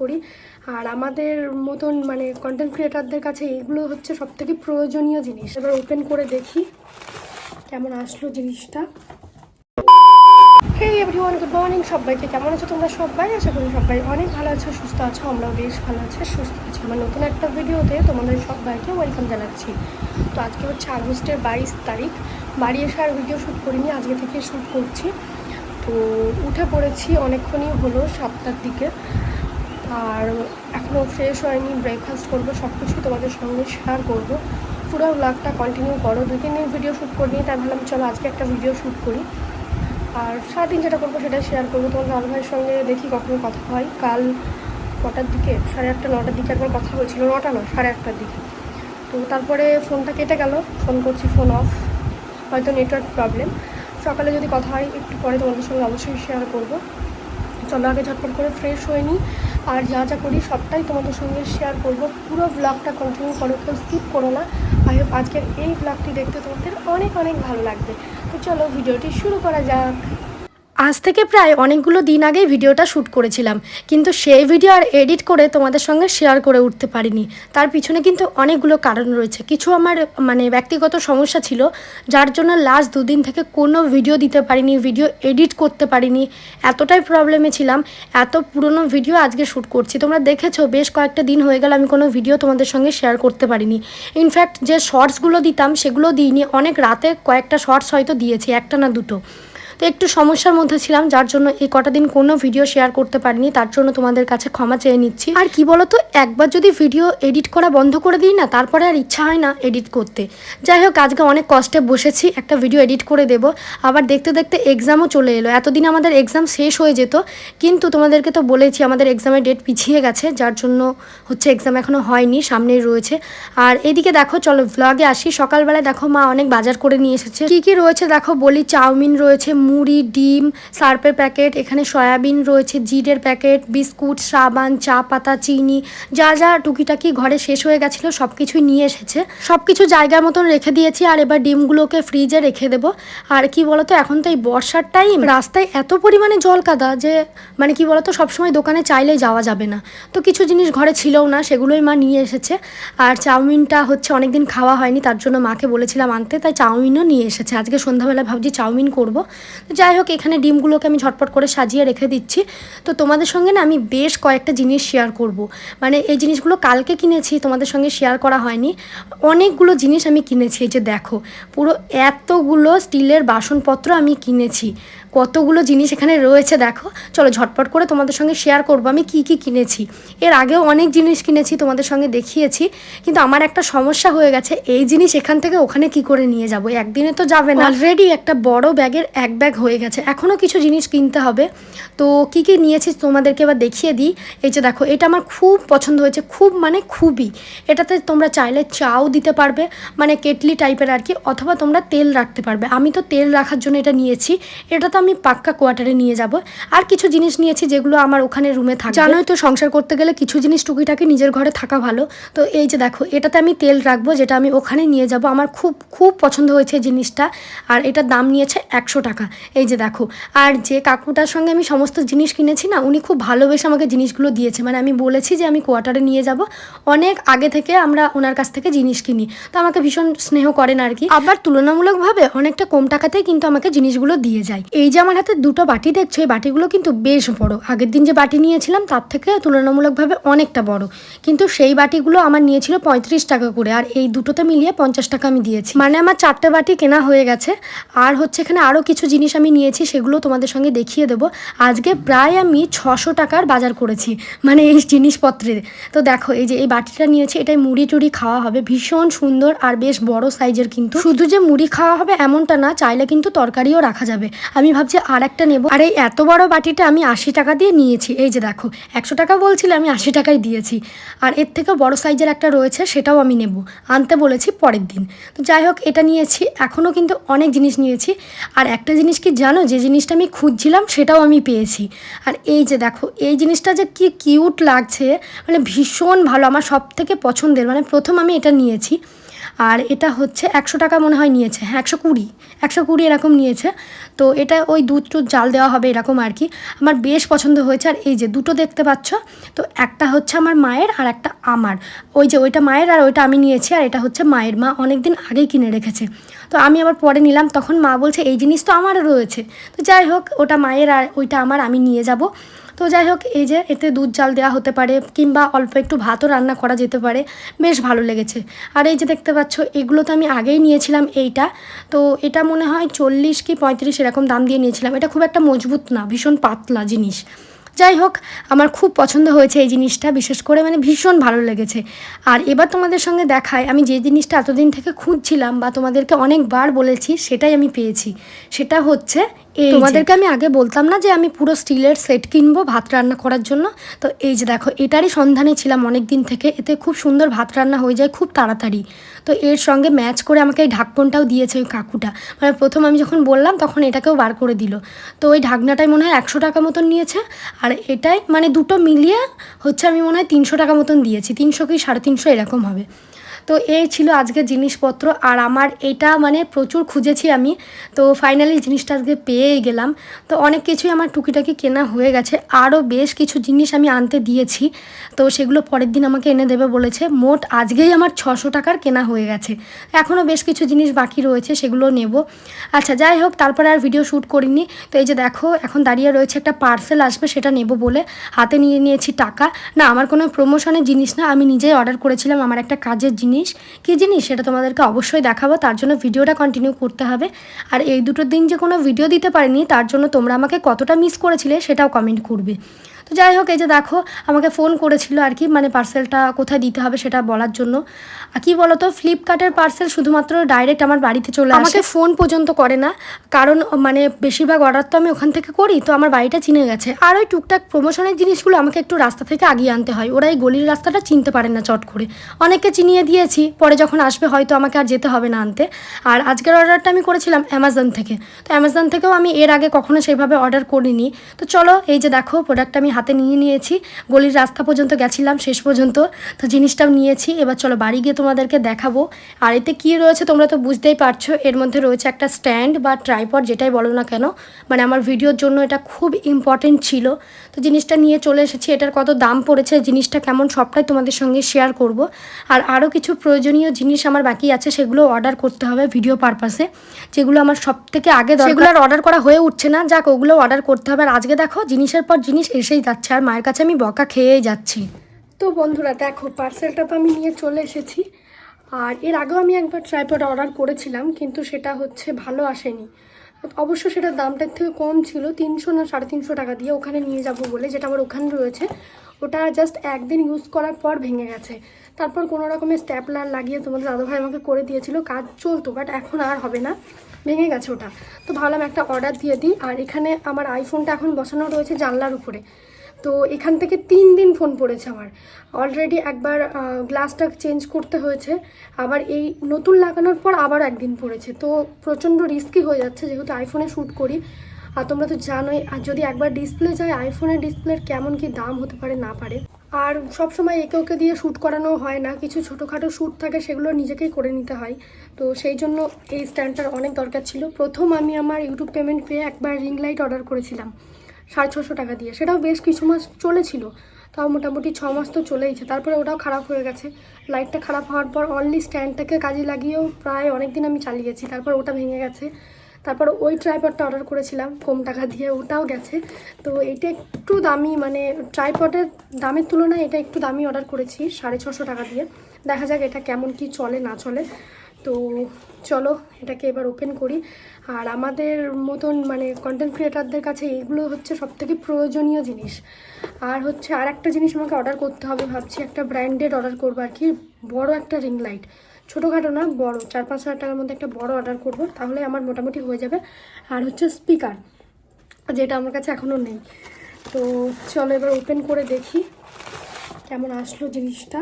করি। আর আমাদের মতন মানে কন্টেন্ট ক্রিয়েটারদের কাছে এগুলো হচ্ছে সব থেকে প্রয়োজনীয় জিনিস। এবার ওপেন করে দেখি কেমন আসলো জিনিসটা। হে এভরিওয়ান গুড মর্নিং সবাইকে। কেমন আছো তোমরা সবাই? আশা করি সবাই অনেক ভালো আছো, সুস্থ আছো, আমরাও বেশ ভালো আছি, সুস্থ আছি। আমার নতুন একটা ভিডিওতে তোমাদের সবাইকে ওয়েলকাম জানাচ্ছি। তো আজকে হচ্ছে আগস্টের বাইশ তারিখ। বাড়ি এসে আর ভিডিও শ্যুট করিনি, আজকে থেকে শ্যুট করছি। তো উঠে পড়েছি অনেকক্ষণই হলো সাতটার দিকে। আর এখনও ফ্রেশ হয়নি ব্রেকফাস্ট করব সব কিছু তোমাদের সঙ্গে শেয়ার করব। পুরো ব্লগটা কন্টিনিউ করো দু তিন দিন ভিডিও শ্যুট করিনি, তাই ভাবলাম চলো আজকে একটা ভিডিও শ্যুট করি। আর সারাদিন যেটা করব সেটা শেয়ার করব। তোমার লাল ভাইয়ের সঙ্গে দেখি কখনো কথা হয়। কাল কটার দিকে? সাড়ে আটটা, নটার দিকে একবার কথা বলছিল নটা নয়, সাড়ে আটটার দিকে। তো তারপরে ফোনটা কেটে গেল। ফোন করছি ফোন অফ হয়তো নেটওয়ার্ক প্রবলেম সকালে যদি কথা হয়, একটু পরে তোমাদের সঙ্গে অবশ্যই শেয়ার করব। চলো আগে ঝটপট করে ফ্রেশ হয়ে নিই আর যা যা করি সবটাই তোমাদের সঙ্গে শেয়ার করব। পুরো ব্লগটা কন্টিনিউ করো, কেউ স্কিপ করো না। আই হোপ আজকের এই ব্লগটি দেখতে তোমাদের অনেক অনেক ভালো লাগবে। তো চলো, ভিডিওটি শুরু করা যাক। আজ থেকে প্রায় অনেকগুলো দিন আগেই ভিডিওটা শ্যুট করেছিলাম, কিন্তু সেই ভিডিও আর এডিট করে তোমাদের সঙ্গে শেয়ার করে উঠতে পারিনি। তার পিছনে কিন্তু অনেকগুলো কারণ রয়েছে। কিছু আমার মানে ব্যক্তিগত সমস্যা ছিল, যার জন্য লাস্ট দুদিন থেকে কোনো ভিডিও দিতে পারিনি, ভিডিও এডিট করতে পারিনি। এতটাই প্রবলেমে ছিলাম, এত পুরনো ভিডিও আজকে শ্যুট করছি। তোমরা দেখেছ, বেশ কয়েকটা দিন হয়ে গেল আমি কোনো ভিডিও তোমাদের সঙ্গে শেয়ার করতে পারিনি। ইনফ্যাক্ট যে শর্টসগুলো দিতাম, সেগুলো দিইনি। অনেক রাতে কয়েকটা শর্টস হয়তো দিয়েছি, একটা না দুটো। তো একটু সমস্যার মধ্যে ছিলাম, যার জন্য এই কটা দিন কোনো ভিডিও শেয়ার করতে পারিনি, তার জন্য তোমাদের কাছে ক্ষমা চেয়ে নিচ্ছি। আর কি বলতো, একবার যদি ভিডিও এডিট করা বন্ধ করে দিই না, তারপরে আর ইচ্ছা হয় না এডিট করতে। যাই হোক, আজকে অনেক কষ্টে বসেছি, একটা ভিডিও এডিট করে দেব। আবার দেখতে দেখতে এক্সামও চলে এলো। এতদিন আমাদের এক্সাম শেষ হয়ে যেত, কিন্তু তোমাদেরকে তো বলেছি, আমাদের এক্সামের ডেট পিছিয়ে গেছে, যার জন্য হচ্ছে এক্সাম এখনও হয়নি, সামনেই রয়েছে। আর এদিকে দেখো, চলো ভ্লগে আসি। সকালবেলায় দেখো মা অনেক বাজার করে নিয়ে এসেছে। কী কী রয়েছে দেখো, বলি, চাউমিন রয়েছে মুড়ি, ডিম, সার্পের প্যাকেট, এখানে সয়াবিন রয়েছে, জিরের প্যাকেট, বিস্কুট, সাবান, চা পাতা, চিনি, যা যা টুকিটাকি ঘরে শেষ হয়ে গেছিল সব কিছুই নিয়ে এসেছে। সব কিছু জায়গার মতন রেখে দিয়েছি, আর এবার ডিমগুলোকে ফ্রিজে রেখে দেবো। আর কি বলতো, এখন তো এই বর্ষার টাইম রাস্তায় এত পরিমাণে জল কাদা যে মানে কি বলতো, সবসময় দোকানে চাইলে যাওয়া যাবে না। তো কিছু জিনিস ঘরে ছিলও না, সেগুলোই মা নিয়ে এসেছে। আর চাউমিনটা হচ্ছে অনেকদিন খাওয়া হয়নি, তার জন্য মাকে বলেছিলাম আনতে, তাই চাউমিনও নিয়ে এসেছে। আজকে সন্ধ্যাবেলা ভাবছি চাউমিন করব। তো যাই হোক, এখানে ডিমগুলোকে আমি ঝটপট করে সাজিয়ে রেখে দিচ্ছি। তো তোমাদের সঙ্গে না আমি বেশ কয়েকটা জিনিস শেয়ার করব। মানে এই জিনিসগুলো কালকে কিনেছি, তোমাদের সঙ্গে শেয়ার করা হয়নি। অনেকগুলো জিনিস আমি কিনেছি, এই যে দেখো, পুরো এতগুলো স্টিলের বাসনপত্র আমি কিনেছি। কতগুলো জিনিস এখানে রয়েছে দেখো। চলো ঝটপট করে তোমাদের সঙ্গে শেয়ার করব আমি কি কি কিনেছি। এর আগেও অনেক জিনিস কিনেছি, তোমাদের সঙ্গে দেখিয়েছি। কিন্তু আমার একটা সমস্যা হয়ে গেছে, এই জিনিস এখান থেকে ওখানে কি করে নিয়ে যাব? একদিনে তো যাবে না। অলরেডি একটা বড় ব্যাগের এক ব্যাগ হয়ে গেছে। এখনও কিছু জিনিস কিনতে হবে। তো কি কি নিয়েছি তোমাদেরকে এবার দেখিয়ে দিই। এই যে দেখো, এটা আমার খুব পছন্দ হয়েছে, খুব মানে খুবই। এটাতে তোমরা চাইলে চাও দিতে পারবে মানে কেটলি টাইপের আর কি, অথবা তোমরা তেল রাখতে পারবে। আমি তো তেল রাখার জন্য এটা নিয়েছি, এটা তো আমি পাক্কা কোয়ার্টারে নিয়ে যাব। আর কিছু জিনিস নিয়েছি যেগুলো আমার ওখানে রুমে থাকে জানোই তো সংসার করতে গেলে কিছু জিনিস টুকিটাকি নিজের ঘরে থাকা ভালো। তো এই যে দেখো, এটাতে আমি তেল রাখব, যেটা আমি ওখানে নিয়ে যাব। আমার খুব খুব পছন্দ হয়েছে জিনিসটা। আর এটার দাম নিয়েছে একশো টাকা। এই যে দেখো, আর যে কাকুটার সঙ্গে আমি সমস্ত জিনিস কিনেছি না, উনি খুব ভালোবেসে আমাকে জিনিসগুলো দিয়েছে। মানে আমি বলেছি যে আমি কোয়ার্টারে নিয়ে যাব, অনেক আগে থেকে আমরা ওনার কাছ থেকে জিনিস কিনি। তো আমাকে ভীষণ স্নেহ করেন আর কি। আবার তুলনামূলকভাবে অনেকটা কম টাকাতেই কিন্তু আমাকে জিনিসগুলো দিয়ে যায়। এই যে আমার হাতে দুটো বাটি দেখছ, এই বাটিগুলো কিন্তু বেশ বড়। আগের দিন যে বাটি নিয়েছিলাম, তার থেকে তুলনামূলকভাবে অনেকটা বড়। কিন্তু সেই বাটিগুলো আমার নিয়েছিল পঁয়ত্রিশ টাকা করে, আর এই দুটোতে মিলিয়ে পঞ্চাশ টাকা আমি দিয়েছি। মানে আমার চারটে বাটি কেনা হয়ে গেছে। আর হচ্ছে এখানে আরও কিছু জিনিস আমি নিয়েছি, সেগুলো তোমাদের সঙ্গে দেখিয়ে দেবো। আজকে প্রায় আমি ছশো টাকার বাজার করেছি মানে এই জিনিসপত্রের। তো দেখো, এই যে এই বাটিটা নিয়েছি, এটাই মুড়ি টুড়ি খাওয়া হবে। ভীষণ সুন্দর আর বেশ বড় সাইজের কিন্তু। শুধু যে মুড়ি খাওয়া হবে এমনটা না, চাইলে কিন্তু তরকারিও রাখা যাবে। আমি ভাবছি আর একটা নেব। আর এই এত বড় বাটিটা আমি আশি টাকা দিয়ে নিয়েছি। এই যে দেখো, একশো টাকা বলছিলে, আমি আশি টাকাই দিয়েছি। আর এর থেকে বড় সাইজের একটা রয়েছে, সেটাও আমি নেব। আনতে বলেছি পরের দিন। তো যাই হোক, এটা নিয়েছি। এখনও কিন্তু অনেক জিনিস নিয়েছি। আর একটা জিনিস কি জানো? যে জিনিসটা আমি খুঁজছিলাম সেটাও আমি পেয়েছি। আর এই যে দেখো, এই জিনিসটা যে কি কিউট লাগছে মানে ভীষণ ভালো, আমার সব থেকে পছন্দের। মানে প্রথম আমি এটা নিয়েছি। আর এটা হচ্ছে একশো টাকা মনে হয় নিয়েছে হ্যাঁ একশো কুড়ি একশো কুড়ি এরকম নিয়েছে। তো এটা ওই দুধ টুধ জাল দেওয়া হবে এরকম আর কি। আমার বেশ পছন্দ হয়েছে আর এই যে দুটো দেখতে পাচ্ছ, তো একটা হচ্ছে আমার মায়ের আর একটা আমার। ওই যে ওইটা মায়ের আর ওইটা আমি নিয়েছি আর এটা হচ্ছে মায়ের। মা অনেক দিন আগেই কিনে রেখেছে। তো আমি আবার পরে নিলাম, তখন মা বলছে, এই জিনিস তো আমারও রয়েছে। তো যাই হোক, ওটা মায়ের আর ওইটা আমার, আমি নিয়ে যাব। তো যাই হোক, এই যে এতে দুধ জাল দেওয়া হতে পারে কিংবা অল্প একটু ভাতও রান্না করা যেতে পারে, বেশ ভালো লেগেছে। আর এই যে দেখতে পাচ্ছ, এগুলো তো আমি আগেই নিয়েছিলাম এইটা। তো এটা মনে হয় চল্লিশ কি পঁয়ত্রিশ এরকম দাম দিয়ে নিয়েছিলাম। এটা খুব একটা মজবুত না, ভীষণ পাতলা জিনিস। যাই হোক, আমার খুব পছন্দ হয়েছে এই জিনিসটা, বিশেষ করে মানে ভীষণ ভালো লেগেছে। আর এবার তোমাদের সঙ্গে দেখায়, আমি যে জিনিসটা এতদিন থেকে খুঁজছিলাম বা তোমাদেরকে অনেকবার বলেছি, সেটাই আমি পেয়েছি। সেটা হচ্ছে। তোমাদেরকে আমি আগে বলতাম না যে আমি পুরো স্টিলের সেট কিনবো ভাত রান্না করার জন্য? তো এই যে দেখো, এটারই সন্ধানে ছিলাম অনেক দিন থেকে। এতে খুব সুন্দর ভাত রান্না হয়ে যায় খুব তাড়াতাড়ি। তো এর সঙ্গে ম্যাচ করে আমাকে এই ঢাকনটাও দিয়েছে ওই কাকুটা। মানে প্রথম আমি যখন বললাম, তখন এটাকেও বার করে দিল। তো ওই ঢাকনাটাই মনে হয় একশো টাকা মতন নিয়েছে। আর এটাই মানে দুটো মিলিয়ে হচ্ছে আমি মনে হয় তিনশো টাকা মতন দিয়েছি। তিনশো কি সাড়ে তিনশো এরকম হবে। তো এই ছিল আজকের জিনিসপত্র আর আমার এটা মানে প্রচুর খুঁজেছি আমি। তো ফাইনালি জিনিসটা আজকে পেয়েই গেলাম। তো অনেক কিছুই আমার টুকিটাকি কেনা হয়ে গেছে। আরও বেশ কিছু জিনিস আমি আনতে দিয়েছি। তো সেগুলো পরের দিন আমাকে এনে দেবে বলেছে। মোট আজকেই আমার ছশো টাকার কেনা হয়ে গেছে। এখনও বেশ কিছু জিনিস বাকি রয়েছে, সেগুলো নেব। আচ্ছা যাই হোক, তারপরে আর ভিডিও শ্যুট করিনি। তো এই যে দেখো, এখন দাঁড়িয়ে রয়েছে একটা পার্সেল আসবে, সেটা নেব বলে। হাতে নিয়ে নিয়েছি টাকা। না, আমার কোনো প্রমোশনের জিনিস না। আমি নিজেই অর্ডার করেছিলাম। আমার একটা কাজের জিনিস কী জিনিস? সেটা তোমাদেরকে অবশ্যই দেখাবো। তার জন্য ভিডিওটা কন্টিনিউ করতে হবে। আর এই দুটো দিন যে কোনো ভিডিও দিতে পারিনি, তার জন্য তোমরা আমাকে কতটা মিস করেছিলে সেটাও কমেন্ট করবে। তো যাই হোক, এই যে দেখো, আমাকে ফোন করেছিল আর কি মানে পার্সেলটা কোথায় দিতে হবে সেটা বলার জন্য। আর কি বলো তো ফ্লিপকার্টের পার্সেল শুধুমাত্র ডাইরেক্ট আমার বাড়িতে চলে আসে। আমাকে ফোন পর্যন্ত করে না, কারণ মানে বেশিরভাগ অর্ডার তো আমি ওখান থেকে করি, তো আমার বাড়িটা চিনে গেছে। আর ওই টুকটাক প্রমোশনের জিনিসগুলো আমাকে একটু রাস্তা থেকে আগিয়ে আনতে হয়, ওরা এই গলির রাস্তাটা চিনতে পারে না চট করে। অনেককে চিনিয়ে দিয়েছি, পরে যখন আসবে হয়তো আমাকে আর যেতে হবে না আনতে। আর আজকের অর্ডারটা আমি করেছিলাম অ্যামাজন থেকে, তো অ্যামাজন থেকেও আমি এর আগে কখনো সেভাবে অর্ডার করিনি। তো চলো, এই যে দেখো প্রোডাক্টটা আমি হাতে নিয়ে নিয়েছি। গলির রাস্তা পর্যন্ত গেছিলাম, শেষ পর্যন্ত। তো জিনিসটাও নিয়েছি। এবার চলো বাড়ি গিয়ে তোমাদেরকে দেখাবো। আর এতে কী রয়েছে তোমরা তো বুঝতেই পারছ, এর মধ্যে রয়েছে একটা স্ট্যান্ড বা ট্রাইপড যেটাই বলো না কেন। মানে আমার ভিডিওর জন্য এটা খুব ইম্পর্টেন্ট ছিল। তো জিনিসটা নিয়ে চলে এসেছি। এটার কত দাম পড়েছে, জিনিসটা কেমন সবটাই তোমাদের সঙ্গে শেয়ার করব। আর আরও কিছু প্রয়োজনীয় জিনিস আমার বাকি আছে, সেগুলো অর্ডার করতে হবে ভিডিও পারপাসে যেগুলো আমার সব থেকে আগে সেগুলো আর অর্ডার করা হয়ে উঠছে না। যাক, ওগুলো অর্ডার করতে হবে। আর আজকে দেখো, জিনিসের পর জিনিস এসেই যাচ্ছে আর মায়ের কাছে আমি বকা খেয়েই যাচ্ছি। তো বন্ধুরা, দেখো পার্সেলটা তো আমি নিয়ে চলে এসেছি। আর এর আগেও আমি একবার ট্রাইপড অর্ডার করেছিলাম, কিন্তু সেটা হচ্ছে ভালো আসেনি। অবশ্য সেটার দামটার থেকে কম ছিল, তিনশো না সাড়ে তিনশো টাকা দিয়ে ওখানে নিয়ে যাব বলে, যেটা আমার ওখানে রয়েছে। ওটা জাস্ট একদিন ইউজ করার পর ভেঙে গেছে। তারপর কোনো রকমের স্ট্যাপলার লাগিয়ে তোমাদের দাদাভাই আমাকে করে দিয়েছিল, কাজ চলতো বাট এখন আর হবে না। ভেঙে গেছে ওটা। তো ভাবলাম একটা অর্ডার দিয়ে দিই। আর এখানে আমার আইফোনটা এখন বসানো রয়েছে জানলার উপরে। তো এখান থেকে তিন দিন ফোন পড়েছে আমার। অলরেডি একবার গ্লাসটা চেঞ্জ করতে হয়েছে। আবার এই নতুন লাগানোর পর আবার একদিন পড়েছে। তো প্রচণ্ড রিস্কি হয়ে যাচ্ছে, যেহেতু আইফোনে শ্যুট করি। আর তোমরা তো জানোই, আর যদি একবার ডিসপ্লে যায় আইফোনের ডিসপ্লের কেমন কি দাম হতে পারে না পারে। আর সব সময় একে ওকে দিয়ে শ্যুট করানো হয় না। কিছু ছোটোখাটো শ্যুট থাকে, সেগুলো নিজেকেই করে নিতে হয়। তো সেই জন্য এই স্ট্যান্ডটার অনেক দরকার ছিল। প্রথম আমি আমার ইউটিউব পেমেন্ট পেয়ে একবার রিং লাইট অর্ডার করেছিলাম। সাড়ে ছশো টাকা দিয়ে। সেটাও বেশ কিছু মাস চলেছিল। তাও মোটামুটি ছ মাস তো চলেইছে। তারপরে ওটাও খারাপ হয়ে গেছে। লাইটটা খারাপ হওয়ার পর অনলি স্ট্যান্ডটাকে কাজে লাগিয়েও প্রায় অনেক দিন আমি চালিয়েছি। তারপর ওটা ভেঙে গেছে। তারপর ওই ট্রাইপডটা অর্ডার করেছিলাম কম টাকা দিয়ে, ওটাও গেছে। তো এটা একটু দামি মানে ট্রাইপডের দামের তুলনায় এটা একটু দামি অর্ডার করেছি, সাড়ে ছশো টাকা দিয়ে। দেখা যাক এটা কেমন কি চলে, না চলে। তো চলো, এটাকে এবার ওপেন করি। আর আমাদের মতন মানে কন্টেন্ট ক্রিয়েটারদের কাছে এগুলো হচ্ছে সবথেকে প্রয়োজনীয় জিনিস। আর হচ্ছে আর একটা জিনিস আমাকে অর্ডার করতে হবে ভাবছি, একটা ব্র্যান্ডেড অর্ডার করব আর কি, বড় একটা রিং লাইট ছোটোখাটো না, বড়। চার পাঁচ হাজার টাকার মধ্যে একটা বড় অর্ডার করব, তাহলে আমার মোটামুটি হয়ে যাবে। আর হচ্ছে স্পিকার যেটা আমার কাছে এখনও নেই। তো চলো এবার ওপেন করে দেখি কেমন আসলো জিনিসটা।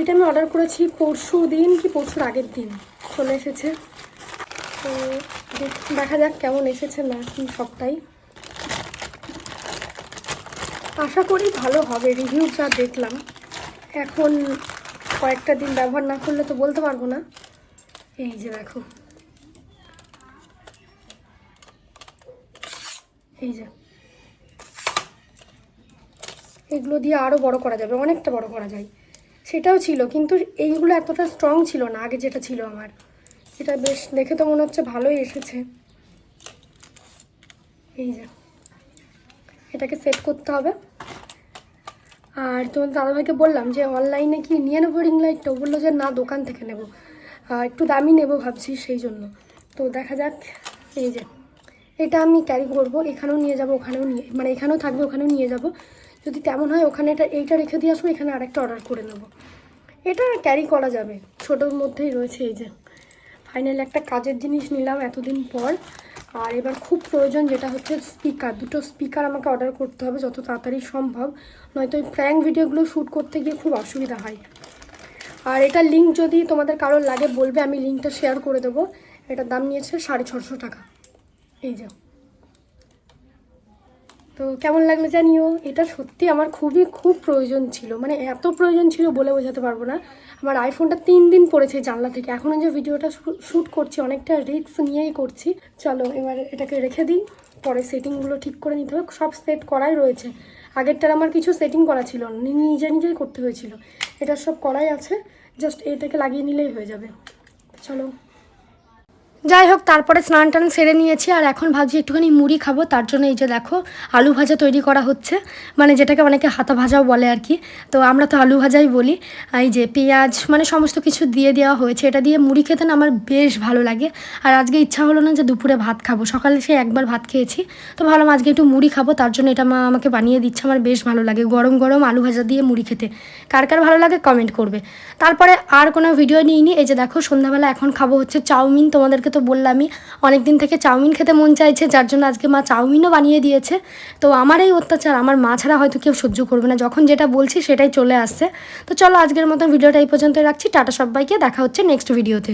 এটা আমি অর্ডার করেছি পরশু দিন কি পরশুর আগের দিন। চলে এসেছে। তো দেখা যাক কেমন এসেছে না কি সবটাই। আশা করি ভালো হবে রিভিউ যা দেখলাম। এখন কয়েকটা দিন ব্যবহার না করলে তো বলতে পারব না। এই যে দেখো। এই যে। এগুলো দিয়ে আরও বড় করা যাবে, অনেকটা বড় করা যায়। সেটাও ছিল, কিন্তু এইগুলো এতটা স্ট্রং ছিল না, আগে যেটা ছিল আমার। এটা বেশ দেখে তো মনে হচ্ছে ভালোই এসেছে। এই যে। এটাকে সেট করতে হবে। আর তোমাদের দাদাভাইকে বললাম যে অনলাইনে কি নিয়ে নেব রিং লাইটটা বলল যে না, দোকান থেকে নেব। একটু দামি নেব ভাবছি সেই জন্য। তো দেখা যাক, এই যে। এটা আমি ক্যারি করব, এখানেও নিয়ে যাব, ওখানেও নিয়ে মানে এখানেও থাকবে, ওখানেও নিয়ে যাব। যদি তেমন হয়, ওখানে এটা, এইটা রেখে দিয়ে আসব, এখানে আরেকটা অর্ডার করে নেব। এটা ক্যারি করা যাবে। ছোটোর মধ্যেই রয়েছে এই যে। ফাইনালি একটা কাজের জিনিস নিলাম এতদিন পর। আর এবার খুব প্রয়োজন যেটা হচ্ছে স্পিকার দুটো স্পিকার আমাকে অর্ডার করতে হবে যত তাড়াতাড়ি সম্ভব। নয়তো ওই প্র্যাঙ্ক ভিডিওগুলো শ্যুট করতে গিয়ে খুব অসুবিধা হয়। আর এটা লিঙ্ক যদি তোমাদের কারোর লাগে, বলবে, আমি লিঙ্কটা শেয়ার করে দেবো। এটার দাম নিয়েছে সাড়ে ছশো টাকা। এই যে। তো কেমন লাগল জানিও? এটা সত্যি আমার খুবই খুব প্রয়োজন ছিল। মানে এত প্রয়োজন ছিল বলে বোঝাতে পারব না। আমার আইফোনটা তিন দিন পড়েছে জানলা থেকে। এখনও যে ভিডিওটা শ্যুট করছি, অনেকটা রিস্ক নিয়েই করছি। চলো এবার এটাকে রেখে দিই। পরে সেটিংগুলো ঠিক করে নিতে হবে। সব সেট করাই রয়েছে। আগেরটার আমার কিছু সেটিং করা ছিল নিজে নিজেই করতে হয়েছিল। এটা সব করাই আছে। জাস্ট এটাকে লাগিয়ে নিলেই হয়ে যাবে। চলো। যাই হোক তারপরে স্নান টান সেরে নিয়েছি আর এখন ভাবছি একটুখানি মুড়ি খাব। তার জন্য এই যে দেখো, আলু ভাজা তৈরি করা হচ্ছে। মানে যেটাকে অনেকে হাতা ভাজাও বলে আর কি। তো আমরা তো আলু ভাজাই বলি। এই যে পেঁয়াজ মানে সমস্ত কিছু দিয়ে দেওয়া হয়েছে। এটা দিয়ে মুড়ি খেতে না আমার বেশ ভালো লাগে। আর আজকে ইচ্ছা হলো না যে দুপুরে ভাত খাব। সকালে সে একবার ভাত খেয়েছি। তো ভাবলাম আজকে একটু মুড়ি খাব। তার জন্য এটা মা আমাকে বানিয়ে দিচ্ছে। আমার বেশ ভালো লাগে। গরম গরম আলু ভাজা দিয়ে মুড়ি খেতে। কার কার ভালো লাগে কমেন্ট করবে। তারপরে আর কোনো ভিডিও নিইনি। এই যে দেখো, সন্ধ্যাবেলা এখন খাব হচ্ছে চাউমিন। তোমাদেরকে তো বললামই অনেক দিন থেকে চাউমিন খেতে মন চাইছে, যার জন্য আজকে মা চাউমিনও বানিয়ে দিয়েছে। তো আমার এই অত্যাচার আমার মা ছাড়া হয়তো কেউ সহ্য করবে না। যখন যেটা বলছি সেটাই চলে আসছে। তো চলো আজকের মতো ভিডিওটা এই পর্যন্ত রাখছি। টাটা সবাইকে, দেখা হচ্ছে নেক্সট ভিডিওতে